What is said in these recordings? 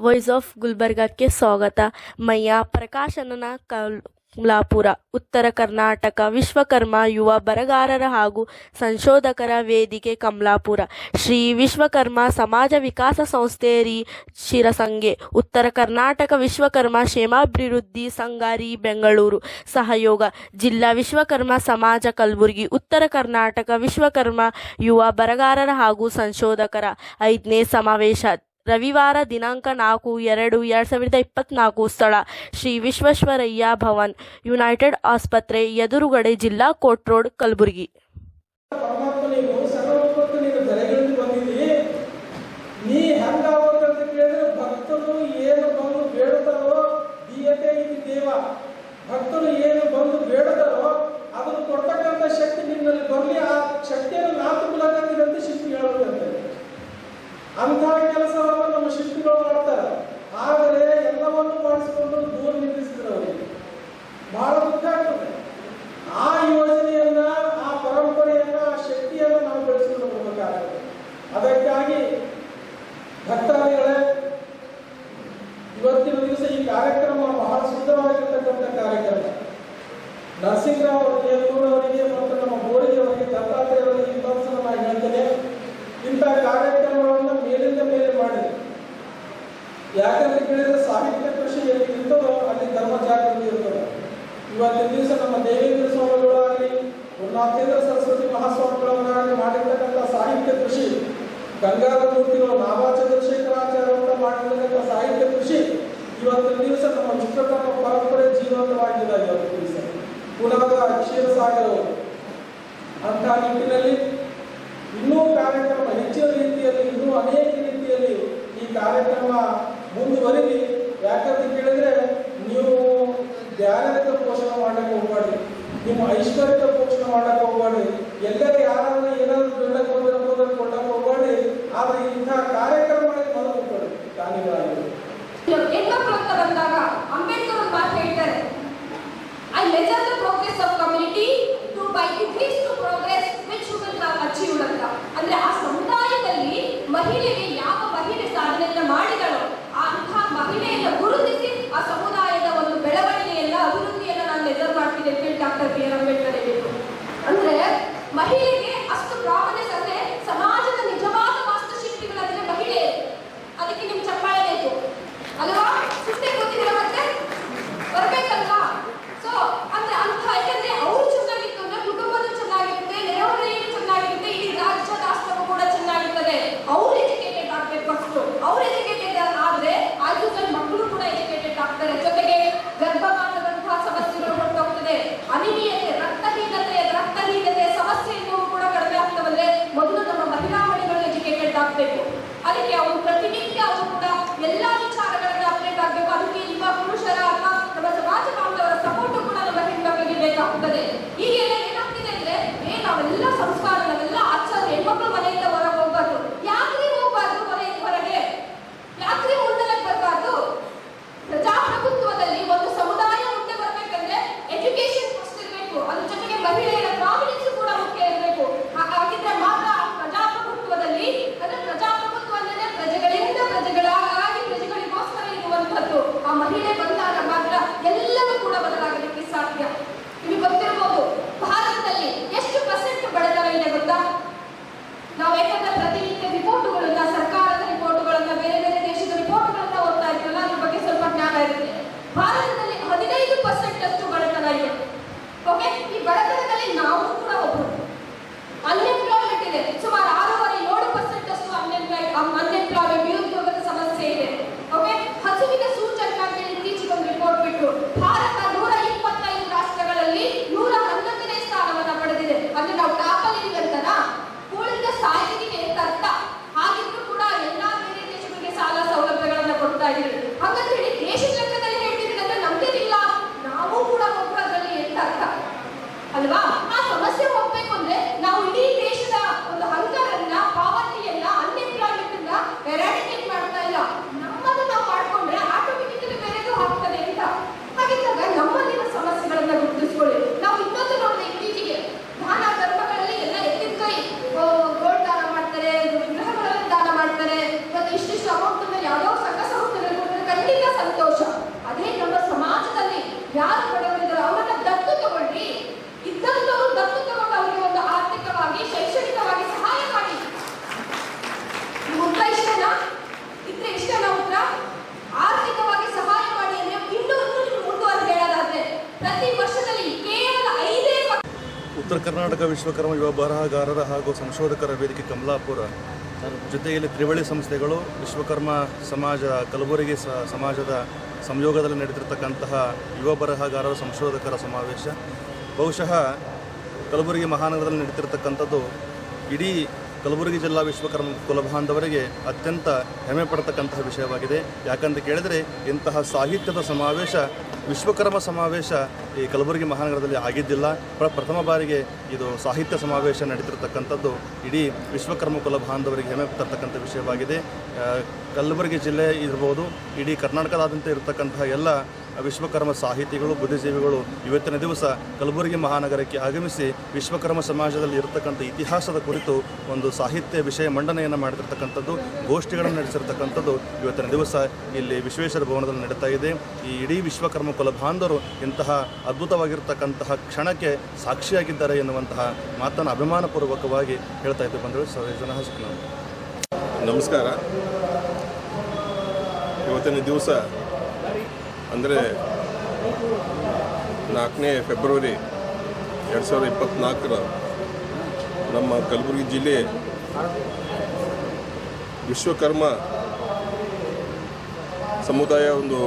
Voice of ಗುಲ್ಬರ್ಗಕ್ಕೆ ಸ್ವಾಗತ ಮಯ್ಯ ಪ್ರಕಾಶನನ ಕಮಲಾಪುರ ಉತ್ತರ ಕರ್ನಾಟಕ ವಿಶ್ವಕರ್ಮ ಯುವ ಬರಗಾರರ ಹಾಗೂ ಸಂಶೋಧಕರ ವೇದಿಕೆ ಕಮಲಾಪುರ ಶ್ರೀ ವಿಶ್ವಕರ್ಮ ಸಮಾಜ ವಿಕಾಸ ಸಂಸ್ಥೆ ರಿ ಶಿರಸಂಗೆ ಉತ್ತರ ಕರ್ನಾಟಕ ವಿಶ್ವಕರ್ಮ ಕ್ಷೇಮಾಭಿವೃದ್ಧಿ ಸಂಘ ರಿ ಬೆಂಗಳೂರು ಸಹಯೋಗ ಜಿಲ್ಲಾ ವಿಶ್ವಕರ್ಮ ಸಮಾಜ ಕಲಬುರಗಿ ಉತ್ತರ ಕರ್ನಾಟಕ ವಿಶ್ವಕರ್ಮ ಯುವ ಬರಗಾರರ ಹಾಗೂ ಸಂಶೋಧಕರ ಐದನೇ ಸಮಾವೇಶ ರವಿವಾರ ದಿನಾಂಕ ನಾಲ್ಕು, ಎರಡು ಎರಡು ಸಾವಿರದ ಇಪ್ಪತ್ನಾಲ್ಕು ಸ್ಥಳ. ಶ್ರೀ ವಿಶ್ವೇಶ್ವರಯ್ಯ ಭವನ್, ಯುನೈಟೆಡ್ ಆಸ್ಪತ್ರೆ, ಎದುರುಗಡೆ ಜಿಲ್ಲಾ ಕೋಟ್ ರೋಡ್, ಕಲಬುರಗಿ. ಬಹಳ ಮುಖ್ಯ ಆಗ್ತದೆ. ಆ ಯೋಜನೆಯನ್ನ, ಆ ಪರಂಪರೆಯನ್ನ, ಆ ಶಕ್ತಿಯನ್ನ ನಾವು ಬೆಳೆಸಿಕೊಂಡು ಹೋಗಬೇಕಾಗ್ತದೆ ಅದಕ್ಕಾಗಿ ಭಕ್ತಾದಿಗಳೇ, ಇವತ್ತಿನ ದಿವಸ ಈ ಕಾರ್ಯಕ್ರಮ ಬಹಳ ಸುಂದರವಾಗಿರ್ತಕ್ಕಂಥ ಕಾರ್ಯಕ್ರಮ. ನರಸಿಂಹರಾವ್ ಅವರಿಗೆ ಕೂಡವರಿಗೆ ಮತ್ತು ನಮ್ಮ ಬೋರಿಗೆ ಅವರಿಗೆ ದತ್ತಾತ್ರೇಯ ಅವರಿಗೆ ಇನ್ನೊಂದು ಸಲ ನಾನು ಹೇಳ್ತೇನೆ. ಇಂಥ ಕಾರ್ಯಕ್ರಮಗಳನ್ನು ಮೇಲಿಂದ ಮೇಲೆ ಮಾಡಿದೆ. ಯಾಕಂದ್ರೆ ಕೇಳಿದ್ರೆ ಸಾಹಿತ್ಯ ಕೃಷಿಯಲ್ಲಿ ಇವತ್ತಿನ ದಿವಸ ನಮ್ಮ ದೇವೇಂದ್ರ ಸ್ವಾಮಿಗಳಾಗಲಿ ಉನ್ನಾಥೇಂದ್ರ ಸರಸ್ವತಿ ಮಹಾಸ್ವಾಮಿಗಳವರಾಗಲಿ ಮಾಡಿರ್ತಕ್ಕಂಥ ಸಾಹಿತ್ಯ ಕೃಷಿ ಗಂಗಾಧರ ಮೂರ್ತಿಗಳು ನಾವಾಚಂದ್ರಶೇಖರಾಚಾರ್ಯ ಅಂತ ಮಾಡಿರ್ತಕ್ಕಂಥ ಸಾಹಿತ್ಯ ಕೃಷಿ, ಇವತ್ತಿನ ದಿವಸ ನಮ್ಮ ಚಿತ್ರಕರ್ಮ ಪರಂಪರೆ ಜೀವಂತವಾಗಿದೆ ಇವತ್ತು ದಿವಸ. ಪುನಃ ಕ್ಷೀರಸಾಗರ ಅಂತ ನಿಟ್ಟಿನಲ್ಲಿ ಇನ್ನೂ ಕಾರ್ಯಕ್ರಮ, ಹೆಚ್ಚಿನ ರೀತಿಯಲ್ಲಿ, ಇನ್ನೂ ಅನೇಕ ರೀತಿಯಲ್ಲಿ ಈ ಕಾರ್ಯಕ್ರಮ ಮುಂದುವರಿ ಯಾಕಂತ ಕೇಳಿದ್ರೆ, ನೀವು ಧ್ಯಾನದಿಂದ ಪೋಷಣೆ ಮಾಡಲಿಕ್ಕೆ ಹೋಗಬೇಡಿ ನಿಮ್ಮ ಐಶ್ವರ್ಯದ ಪೋಷಣೆ ಮಾಡಕ್ಕೆ ಹೋಗಬೇಡಿ ಎಲ್ಲರೂ ಯಾರನ್ನ ಏನಾದ್ರು ಬೀಳಕ್ಕೆ ಹೋದ್ರೆ ಕೊಡಕ್ಕೆ ಹೋಗಬೇಡಿ ಆದರೆ ಈ ಕರ್ನಾಟಕ ವಿಶ್ವಕರ್ಮ ಯುವ ಬರಹಗಾರರ ಹಾಗೂ ಸಂಶೋಧಕರ ವೇದಿಕೆ ಕಮಲಾಪುರ. ಜೊತೆಯಲ್ಲಿ ತ್ರಿವಳಿ ಸಂಸ್ಥೆಗಳು, ವಿಶ್ವಕರ್ಮ ಸಮಾಜ, ಕಲಬುರಗಿ ಸಮಾಜದ ಸಂಯೋಗದಲ್ಲಿ ನಡೆದಿರ್ತಕ್ಕಂತಹ ಯುವ ಬರಹಗಾರರ, ಸಂಶೋಧಕರ ಸಮಾವೇಶ. ಬಹುಶಃ ಕಲಬುರಗಿ ಮಹಾನಗರದಲ್ಲಿ ನಡೀತಿರ್ತಕ್ಕಂಥದ್ದು ಇಡೀ ಕಲಬುರಗಿ ಜಿಲ್ಲಾ ವಿಶ್ವಕರ್ಮ ಕುಲಬಾಂಧವರಿಗೆ ಅತ್ಯಂತ ಹೆಮ್ಮೆ ಪಡತಕ್ಕಂತಹ ವಿಷಯವಾಗಿದೆ. ಯಾಕಂತ ಕೇಳಿದರೆ ಇಂತಹ ಸಾಹಿತ್ಯದ ಸಮಾವೇಶ ವಿಶ್ವಕರ್ಮ ಸಮಾವೇಶ ಈ ಕಲಬುರಗಿ ಮಹಾನಗರದಲ್ಲಿ ಆಗಿದ್ದಿಲ್ಲ. ಪ್ರ, ಪ್ರಥಮ ಬಾರಿಗೆ ಇದು ಸಾಹಿತ್ಯ ಸಮಾವೇಶ ನಡೀತಿರ್ತಕ್ಕಂಥದ್ದು ಇಡೀ ವಿಶ್ವಕರ್ಮ ಕುಲ ಬಾಂಧವರಿಗೆ ಹೆಮ್ಮೆ ತರ್ತಕ್ಕಂಥ ವಿಷಯವಾಗಿದೆ. ಕಲಬುರಗಿ ಜಿಲ್ಲೆ ಇರ್ಬೋದು, ಇಡೀ ಕರ್ನಾಟಕದಾದ್ಯಂತ ಇರತಕ್ಕಂತಹ ಎಲ್ಲ ವಿಶ್ವಕರ್ಮ ಸಾಹಿತಿಗಳು, ಬುದ್ಧಿಜೀವಿಗಳು ಇವತ್ತಿನ ದಿವಸ ಕಲಬುರಗಿ ಮಹಾನಗರಕ್ಕೆ ಆಗಮಿಸಿ ವಿಶ್ವಕರ್ಮ ಸಮಾಜದಲ್ಲಿ ಇರತಕ್ಕಂಥ ಇತಿಹಾಸದ ಕುರಿತು ಒಂದು ಸಾಹಿತ್ಯ ವಿಷಯ ಮಂಡನೆಯನ್ನು ಮಾಡಿರ್ತಕ್ಕಂಥದ್ದು, ಗೋಷ್ಠಿಗಳನ್ನು ನಡೆಸಿರ್ತಕ್ಕಂಥದ್ದು ಇವತ್ತಿನ ದಿವಸ ಇಲ್ಲಿ ವಿಶ್ವೇಶ್ವರ ಭವನದಲ್ಲಿ ನಡೀತಾ ಇದೆ. ಈ ಇಡೀ ವಿಶ್ವಕರ್ಮ ಕುಲ ಬಾಂಧವರು ಇಂತಹ ಅದ್ಭುತವಾಗಿರ್ತಕ್ಕಂತಹ ಕ್ಷಣಕ್ಕೆ ಸಾಕ್ಷಿಯಾಗಿದ್ದಾರೆ ಎನ್ನುವಂತಹ ಮಾತನ್ನು ಅಭಿಮಾನಪೂರ್ವಕವಾಗಿ ಹೇಳ್ತಾ ಇದ್ದು ಬಂದರು ಜನ ಹಸ್ಕನ ನಮಸ್ಕಾರ. ಇವತ್ತಿನ ದಿವಸ, ಅಂದರೆ ನಾಲ್ಕನೇ ಫೆಬ್ರವರಿ ಎರಡು ಸಾವಿರದ ಇಪ್ಪತ್ತ್ನಾಲ್ಕರ ನಮ್ಮ ಕಲಬುರಗಿ ಜಿಲ್ಲೆ ವಿಶ್ವಕರ್ಮ ಸಮುದಾಯ ಒಂದು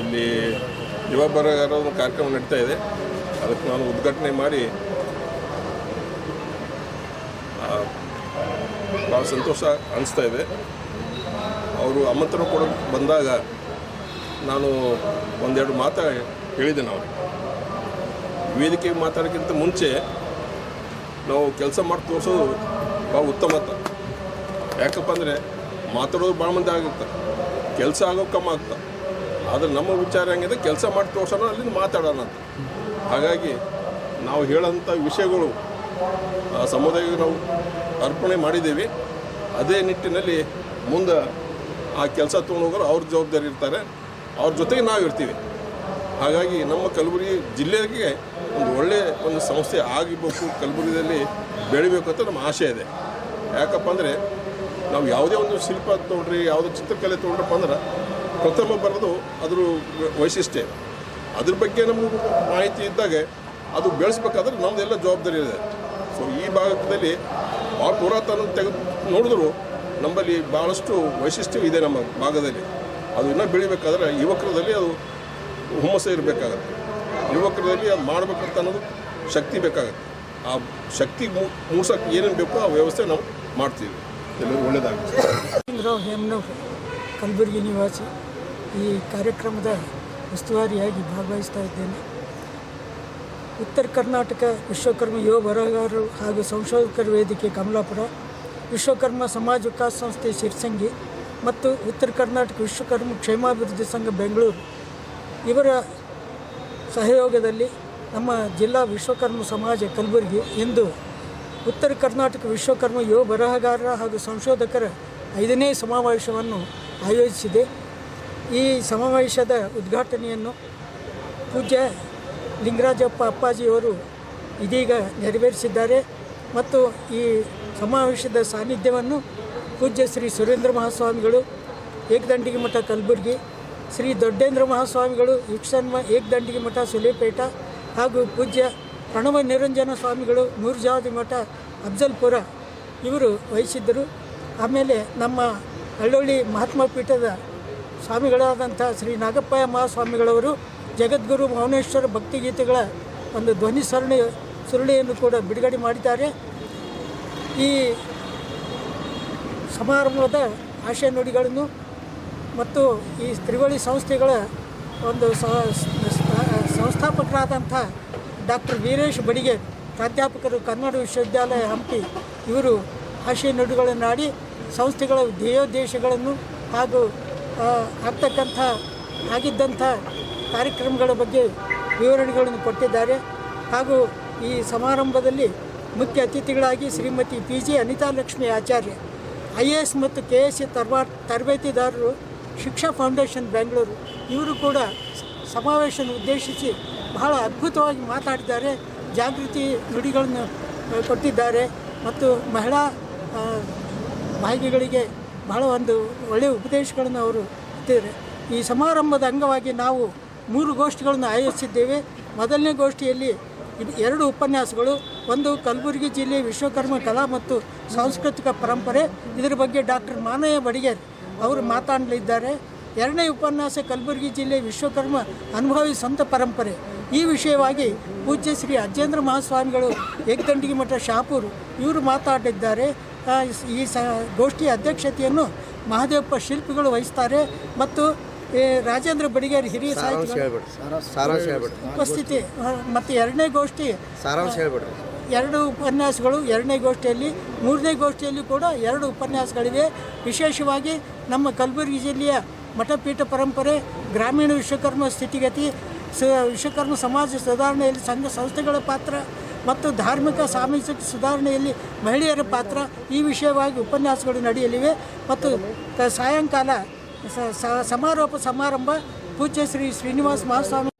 ಇಲ್ಲಿ ಯುವ ಬರಗಾರ ಒಂದು ಕಾರ್ಯಕ್ರಮ ನಡೀತಾ ಇದೆ. ಅದಕ್ಕೆ ನಾನು ಉದ್ಘಾಟನೆ ಮಾಡಿ ಭಾಳ ಸಂತೋಷ ಅನಿಸ್ತಾ ಇದೆ. ಅವರು ಆಮಂತ್ರಣ ಕೊಡ, ಬಂದಾಗ ನಾನು ಒಂದೆರಡು ಮಾತು ಹೇಳಿದ್ದೆ ನಾವು ವೇದಿಕೆ ಮಾತಾಡೋಕ್ಕಿಂತ ಮುಂಚೆ ನಾವು ಕೆಲಸ ಮಾಡಿ ತೋರಿಸೋದು ಭಾಳ ಉತ್ತಮ ಅಂತ. ಯಾಕಪ್ಪ ಅಂದರೆ ಮಾತಾಡೋದು ಭಾಳ ಮಂದಿ ಆಗುತ್ತೆ ಕೆಲಸ ಆಗೋ ಕಮ್ಮಿ ಆಗ್ತಾ. ಆದರೆ ನಮ್ಮ ವಿಚಾರ ಹೆಂಗಿದೆ? ಕೆಲಸ ಮಾಡಿ ತೋರ್ಸೋಣ, ಅಲ್ಲಿಂದ ಮಾತಾಡೋಣ ಅಂತ. ಹಾಗಾಗಿ ನಾವು ಹೇಳೋಂಥ ವಿಷಯಗಳು, ಆ, ಸಮುದಾಯಕ್ಕೆ ನಾವು ಅರ್ಪಣೆ ಮಾಡಿದ್ದೀವಿ. ಅದೇ ನಿಟ್ಟಿನಲ್ಲಿ ಮುಂದೆ ಆ ಕೆಲಸ ತೊಗೊಂಡು ಹೋಗೋರು ಅವ್ರ ಜವಾಬ್ದಾರಿ ಇರ್ತಾರೆ. ಅವ್ರ ಜೊತೆಗೆ ನಾವು ಇರ್ತೀವಿ. ಹಾಗಾಗಿ ನಮ್ಮ ಕಲಬುರಗಿ ಜಿಲ್ಲೆಗೆ ಒಂದು ಒಳ್ಳೆಯ ಒಂದು ಸಂಸ್ಥೆ ಆಗಿಬೇಕು ಕಲಬುರಗಿಯಲ್ಲಿ ಬೆಳಿಬೇಕು ಅಂತ ನಮ್ಮ ಆಸೆ ಇದೆ. ಯಾಕಪ್ಪ ಅಂದರೆ ನಾವು ಯಾವುದೇ ಒಂದು ಶಿಲ್ಪ ತೊಗೊಂಡ್ರಿ, ಯಾವುದೇ ಚಿತ್ರಕಲೆ ತೊಗೊಂಡ್ರಪ್ಪ ಅಂದ್ರೆ ಪ್ರಥಮ ಬರೋದು ಅದ್ರ ವೈಶಿಷ್ಟ್ಯ. ಅದ್ರ ಬಗ್ಗೆ ನಮಗೆ ಮಾಹಿತಿ ಇದ್ದಾಗ ಅದು ಬೆಳೆಸ್ಬೇಕಾದ್ರೆ ನಮ್ಮದೆಲ್ಲ ಜವಾಬ್ದಾರಿ ಇದೆ. ಸೊ ಈ ಭಾಗದಲ್ಲಿ ಭಾಳ ಪುರಾತನ ತೆಗೆದು ನೋಡಿದ್ರು ನಮ್ಮಲ್ಲಿ ಭಾಳಷ್ಟು ವೈಶಿಷ್ಟ್ಯ ಇದೆ ನಮ್ಮ ಭಾಗದಲ್ಲಿ. ಅದು ಇನ್ನೂ ಬೆಳಿಬೇಕಾದ್ರೆ ಯುವಕರದಲ್ಲಿ ಅದು ಹುಮ್ಮಸ ಇರಬೇಕಾಗತ್ತೆ. ಯುವಕರಲ್ಲಿ ಅದು ಮಾಡಬೇಕಂತ ಅನ್ನೋದು ಶಕ್ತಿ ಬೇಕಾಗತ್ತೆ. ಆ ಶಕ್ತಿ ಮೂಡ್ಸೋಕ್ಕೆ ಏನೇನು ಬೇಕೋ ಆ ವ್ಯವಸ್ಥೆ ನಾವು ಮಾಡ್ತೀವಿ. ಎಲ್ಲರಿಗೂ ಒಳ್ಳೆಯದಾಗುತ್ತೆ ರಾವ್ ಹೇಮನೂರ್ ಕಲಬುರಗಿ ನಿವಾಸಿ. ಈ ಕಾರ್ಯಕ್ರಮದ ಉಸ್ತುವಾರಿಯಾಗಿ ಭಾಗವಹಿಸ್ತಾ ಇದ್ದೇನೆ. ಉತ್ತರ ಕರ್ನಾಟಕ ವಿಶ್ವಕರ್ಮ ಯುವ ಬರಹಗಾರರು ಹಾಗೂ ಸಂಶೋಧಕರ ವೇದಿಕೆ ಕಮಲಾಪುರ, ವಿಶ್ವಕರ್ಮ ಸಮಾಜ ವಿಕಾಸ ಸಂಸ್ಥೆ ಶಿರ್ಸಂಗಿ ಮತ್ತು ಉತ್ತರ ಕರ್ನಾಟಕ ವಿಶ್ವಕರ್ಮ ಕ್ಷೇಮಾಭಿವೃದ್ಧಿ ಸಂಘ ಬೆಂಗಳೂರು. ಇವರ ಸಹಯೋಗದಲ್ಲಿ ನಮ್ಮ ಜಿಲ್ಲಾ ವಿಶ್ವಕರ್ಮ ಸಮಾಜ ಕಲಬುರಗಿ ಇಂದು ಉತ್ತರ ಕರ್ನಾಟಕ ವಿಶ್ವಕರ್ಮ ಯುವ ಬರಹಗಾರರ ಹಾಗೂ ಸಂಶೋಧಕರ ಐದನೇ ಸಮಾವೇಶವನ್ನು ಆಯೋಜಿಸಿದೆ. ಈ ಸಮಾವೇಶದ ಉದ್ಘಾಟನೆಯನ್ನು ಪೂಜ್ಯ ಲಿಂಗರಾಜಪ್ಪ ಅಪ್ಪಾಜಿಯವರು ಇದೀಗ ನೆರವೇರಿಸಿದ್ದಾರೆ. ಮತ್ತು ಈ ಸಮಾವೇಶದ ಸಾನ್ನಿಧ್ಯವನ್ನು ಪೂಜ್ಯ ಶ್ರೀ ಸುರೇಂದ್ರ ಮಹಾಸ್ವಾಮಿಗಳು, ಏಕದಂಡಿಗೆ ಮಠ ಕಲಬುರಗಿ, ಶ್ರೀ ದೊಡ್ಡೇಂದ್ರ ಮಹಾಸ್ವಾಮಿಗಳು ಯುಕ್ಷನ್ಮ ಏಕದಂಡಿಗೆ ಮಠ ಸುಲೇಪೇಟ ಹಾಗೂ ಪೂಜ್ಯ ಪ್ರಣವ ನಿರಂಜನ ಸ್ವಾಮಿಗಳು, ನೂರ್ಜಾದಿ ಮಠ ಅಫ್ಜಲ್ಪುರ ಇವರು ವಹಿಸಿದ್ದರು. ಆಮೇಲೆ ನಮ್ಮ ಹಳ್ಳೊಳ್ಳಿ ಮಹಾತ್ಮ ಪೀಠದ ಸ್ವಾಮಿಗಳಾದಂಥ ಶ್ರೀ ನಾಗಪ್ಪಯ್ಯ ಮಹಾಸ್ವಾಮಿಗಳವರು ಜಗದ್ಗುರು ಮೌನೇಶ್ವರ ಭಕ್ತಿಗೀತೆಗಳ ಒಂದು ಧ್ವನಿ ಸರಣಿ ಸುರುಳಿಯನ್ನು ಕೂಡ ಬಿಡುಗಡೆ ಮಾಡಿದ್ದಾರೆ. ಈ ಸಮಾರಂಭದ ಆಶಯ ನುಡಿಗಳನ್ನು ಮತ್ತು ಈ ತ್ರಿವಳಿ ಸಂಸ್ಥೆಗಳ ಒಂದು ಸಂಸ್ಥಾಪಕರಾದಂಥ ಡಾಕ್ಟರ್ ವೀರೇಶ್ ಬಡಿಗೆ, ಪ್ರಾಧ್ಯಾಪಕರು ಕನ್ನಡ ವಿಶ್ವವಿದ್ಯಾಲಯ ಹಂಪಿ, ಇವರು ಆಶಯ ನುಡಿಗಳನ್ನಾಡಿ ಸಂಸ್ಥೆಗಳ ಧ್ಯೇಯೋದ್ದೇಶಗಳನ್ನು ಹಾಗೂ ಆಗ್ತಕ್ಕಂಥ ಆಗಿದ್ದಂಥ ಕಾರ್ಯಕ್ರಮಗಳ ಬಗ್ಗೆ ವಿವರಣೆಗಳನ್ನು ಕೊಟ್ಟಿದ್ದಾರೆ. ಹಾಗೂ ಈ ಸಮಾರಂಭದಲ್ಲಿ ಮುಖ್ಯ ಅತಿಥಿಗಳಾಗಿ Shrimati P G Anitha Lakshmi Acharya I A S ಮತ್ತು ಕೆ ಎಸ್ ಸಿ ತರ್ಬಾ ತರಬೇತಿದಾರರು ಶಿಕ್ಷಾ ಫೌಂಡೇಶನ್ ಬೆಂಗಳೂರು ಇವರು ಕೂಡ ಸಮಾವೇಶ ಉದ್ದೇಶಿಸಿ ಬಹಳ ಅದ್ಭುತವಾಗಿ ಮಾತಾಡಿದ್ದಾರೆ. ಜಾಗೃತಿ ನುಡಿಗಳನ್ನು ಕೊಟ್ಟಿದ್ದಾರೆ. ಮತ್ತು ಮಹಿಳಾ ಆ, ಭಾಗಿಗಳಿಗೆ ಬಹಳ ಒಂದು ಒಳ್ಳೆಯ ಉಪದೇಶಗಳನ್ನು ಅವರು ಇಟ್ಟಿದ್ದಾರೆ ಈ ಸಮಾರಂಭದ ಅಂಗವಾಗಿ ನಾವು ಮೂರು ಗೋಷ್ಠಿಗಳನ್ನು ಆಯೋಜಿಸಿದ್ದೇವೆ. ಮೊದಲನೇ ಗೋಷ್ಠಿಯಲ್ಲಿ ಎರಡು ಉಪನ್ಯಾಸಗಳು, ಒಂದು ಕಲಬುರಗಿ ಜಿಲ್ಲೆ ವಿಶ್ವಕರ್ಮ ಕಲಾ ಮತ್ತು ಸಾಂಸ್ಕೃತಿಕ ಪರಂಪರೆ, ಇದರ ಬಗ್ಗೆ ಡಾಕ್ಟರ್ ಮಾನಯ್ಯ ಬಡಿಗೇರ್ ಅವರು ಮಾತಾಡಲಿದ್ದಾರೆ ಎರಡನೇ ಉಪನ್ಯಾಸ ಕಲಬುರಗಿ ಜಿಲ್ಲೆ ವಿಶ್ವಕರ್ಮ ಅನುಭವಿ ಸ್ವಂತ ಪರಂಪರೆ. ಈ ವಿಷಯವಾಗಿ ಪೂಜ್ಯ ಶ್ರೀ ಅಜ್ಜೇಂದ್ರ ಮಹಾಸ್ವಾಮಿಗಳು ಏಕದಂಡಿಗೆ ಮಠ ಶಾಪೂರು ಇವರು ಮಾತಾಡಿದ್ದಾರೆ ಈ ಸ ಗೋಷ್ಠಿಯ ಅಧ್ಯಕ್ಷತೆಯನ್ನು ಮಹಾದೇವಪ್ಪ ಶಿಲ್ಪಿಗಳು ವಹಿಸ್ತಾರೆ ಮತ್ತು ಈ ರಾಜೇಂದ್ರ ಬಡಿಗೇರಿ ಹಿರಿಯ ಸಾಹಿತ್ಯ ಉಪಸ್ಥಿತಿ ಮತ್ತು ಎರಡನೇ ಗೋಷ್ಠಿ ಎರಡು ಉಪನ್ಯಾಸಗಳು ಎರಡನೇ ಗೋಷ್ಠಿಯಲ್ಲಿ ಮೂರನೇ ಗೋಷ್ಠಿಯಲ್ಲಿ ಕೂಡ ಎರಡು ಉಪನ್ಯಾಸಗಳಿವೆ. ವಿಶೇಷವಾಗಿ ನಮ್ಮ ಕಲಬುರಗಿ ಜಿಲ್ಲೆಯ ಮಠಪೀಠ ಪರಂಪರೆ ಗ್ರಾಮೀಣ ವಿಶ್ವಕರ್ಮ ಸ್ಥಿತಿಗತಿ ಸ ವಿಶ್ವಕರ್ಮ ಸಮಾಜ ಸುಧಾರಣೆಯಲ್ಲಿ ಸಂಘ ಸಂಸ್ಥೆಗಳ ಪಾತ್ರ ಮತ್ತು ಧಾರ್ಮಿಕ ಸಾಮಾಜಿಕ ಸುಧಾರಣೆಯಲ್ಲಿ ಮಹಿಳೆಯರ ಪಾತ್ರ ಈ ವಿಷಯವಾಗಿ ಉಪನ್ಯಾಸಗಳು ನಡೆಯಲಿವೆ. ಮತ್ತು ಸಾಯಂಕಾಲ ಸಮಾರೋಪ ಸಮಾರಂಭ ಪೂಜ್ಯ ಶ್ರೀ ಶ್ರೀನಿವಾಸ ಮಹಾಸ್ವಾಮಿ